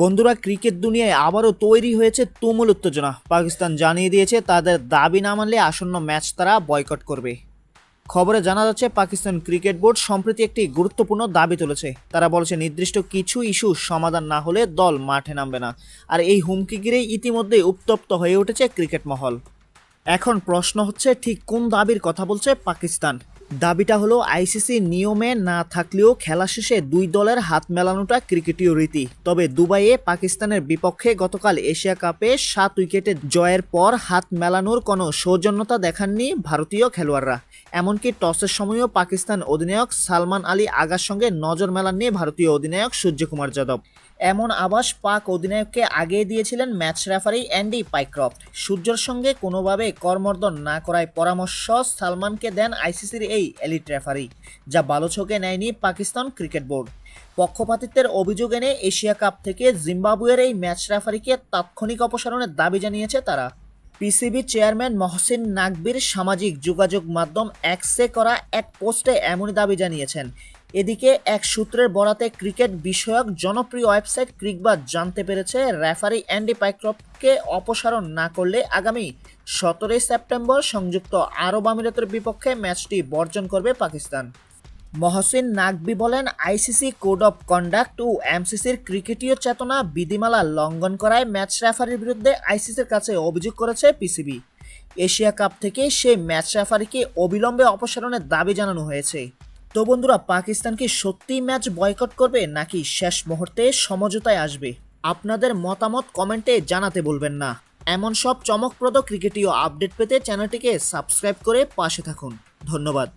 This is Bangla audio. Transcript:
বন্ধুরা, ক্রিকেট দুনিয়ায় আবারও তৈরি হয়েছে তুমুল উত্তেজনা। পাকিস্তান জানিয়ে দিয়েছে, তাদের দাবি না মানলে আসন্ন ম্যাচ তারা বয়কট করবে। খবরে জানা যাচ্ছে, পাকিস্তান ক্রিকেট বোর্ড সম্প্রতি একটি গুরুত্বপূর্ণ দাবি তুলেছে। তারা বলেছে, নির্দিষ্ট কিছু ইস্যু সমাধান না হলে দল মাঠে নামবে না। আর এই হুমকি ঘিরেই ইতিমধ্যে উত্তপ্ত হয়ে উঠেছে ক্রিকেট মহল। এখন প্রশ্ন হচ্ছে, ঠিক কোন দাবির কথা বলছে পাকিস্তান? দাবিটা হলো আইসিসি নিয়মে না থাকলেও খেলা শেষে দুই দলের হাত মেলানোটা ক্রিকেটীয় রীতি। তবে দুবাইয়ে পাকিস্তানের বিপক্ষে গতকাল এশিয়া কাপে সাত উইকেটে জয়ের পর হাত মেলানোর কোনো সৌজন্যতা দেখাননি ভারতীয় খেলোয়াড়রা। এমনকি টসের সময়ও পাকিস্তান অধিনায়ক সালমান আলী আগার সঙ্গে নজর মেলাননি ভারতীয় অধিনায়ক সূর্যকুমার যাদব। এমন আভাস পাক অধিনায়ককে আগিয়ে দিয়েছিলেন ম্যাচ রেফারি অ্যান্ডি পাইক্রফট। সূর্যের সঙ্গে কোনোভাবে করমর্দন না করায় পরামর্শ সালমানকে দেন আইসিসির এই এলিট রেফারি, যা ভালো ছকে নেয়নি পাকিস্তান ক্রিকেট বোর্ড। পক্ষপাতিত্বের অভিযোগ এনে এশিয়া কাপ থেকে জিম্বাবুয়ের এই ম্যাচ রেফারিকে তাৎক্ষণিক অপসারণের দাবি জানিয়েছে তারা। পিসিবি চেয়ারম্যান মহসিন নাকবির সামাজিক যোগাযোগ মাধ্যম এক্সে করা এক পোস্টে এমনই দাবি জানিয়েছেন। এদিকে এক সূত্রের বরাতে ক্রিকেট বিষয়ক জনপ্রিয় ওয়েবসাইট ক্রিকবাদ জানতে পেরেছে রেফারি অ্যান্ডি পাইক্রপকে অপসারণ না করলে আগামী সতেরোই সেপ্টেম্বর সংযুক্ত আরব আমিরাতের বিপক্ষে ম্যাচটি বর্জন করবে পাকিস্তান। মহসিন নাকবি বলেন, আইসিসি কোড অফ কন্ডাক্ট ও এমসিসির ক্রিকেটীয় চেতনা বিধিমালা লঙ্ঘন করায় ম্যাচ রেফারির বিরুদ্ধে আইসিসির কাছে অভিযোগ করেছে পিসিবি। এশিয়া কাপ থেকে সেই ম্যাচ রেফারিকে অবিলম্বে অপসারণের দাবি জানানো হয়েছে। তো বন্ধুরা, পাকিস্তান কি সত্যিই ম্যাচ বয়কট করবে, নাকি শেষ মুহূর্তে সমঝোতায় আসবে? আপনাদের মতামত কমেন্টে জানাতে বলবেন না। এমন সব চমকপ্রদ ক্রিকেটীয় আপডেট পেতে চ্যানেলটিকে সাবস্ক্রাইব করে পাশে থাকুন। ধন্যবাদ।